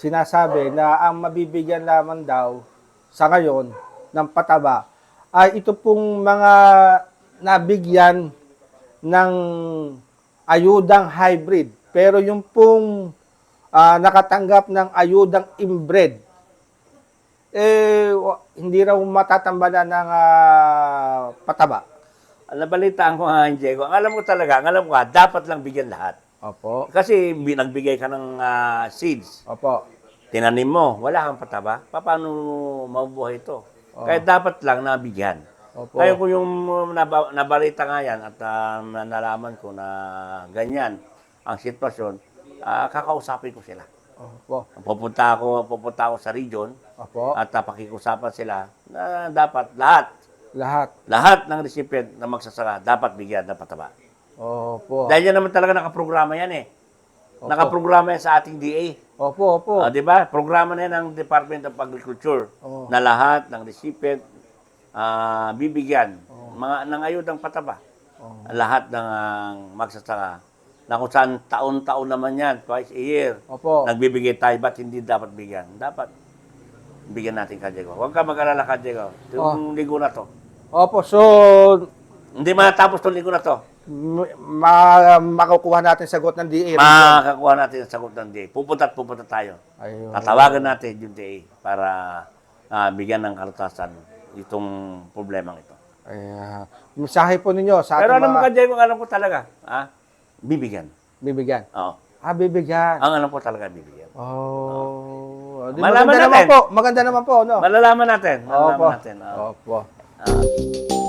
sinasabi na ang mabibigyan lamang daw sa ngayon ng pataba ay ito pong mga nabigyan ng ayudang hybrid. Pero yung pong ah, nakatanggap ng ayudang inbred, eh, hindi raw matatambalan ng ah, pataba. Nabalitaan ko nga, Diego, ang alam ko talaga, ang alam ko dapat lang bigyan lahat. Opo. Kasi bi- nagbigay ka ng ah, seeds, Opo. tinanim mo, wala kang pataba, pa- paano mabubuhay ito? Oo. Kaya dapat lang nabigyan. Opo. Kaya kung yung naba, nabalita nga yan at ah, na- nalaman ko na ganyan ang sitwasyon, ah, kakausapin ko sila. Opo. Pupunta ako, pupunta ako sa region Opo. at uh, pakikiusapan sila na dapat lahat, Lahat. lahat ng recipient na magsasaka dapat bigyan ng pataba. Opo. Dahil yan naman talaga nakaprograma yan eh. Opo. Nakaprograma yan sa ating DA. Opo, opo. Ah, di ba? Programa na yan ng Department of Agriculture Oo. na lahat ng recipient ah, bibigyan mga ng ayudang pataba. Oo. Lahat ng ah, magsasaka na kung saan taon-taon naman yan, twice a year. Opo. Nagbibigay tayo, ba't hindi dapat bigyan? Dapat bigyan natin ka, Diego. Huwag ka mag-alala ka, Diego. Oh. Itong linggo na to. Opo, so Hindi matatapos itong linggo na to. ma makukuha natin sagot ng DA. Makakuha natin ang sagot ng DA. Pupunta at pupunta tayo. Ayun. Tatawagan natin yung DA para ah, bigyan ng kalutasan itong problemang ito. Ayan. Mensahe po ninyo sa Pero ating alam mo mga ka, Diego, alam ko talaga, ah, bibigyan. bibigyan. Oo. Ah, bibigyan. Ang alam ko talaga, bibigyan. Oh. Di Malaman maganda naman natin. po. Maganda naman po, no? Malalaman natin. Malalaman Opo. natin. oo. Opo. Ah.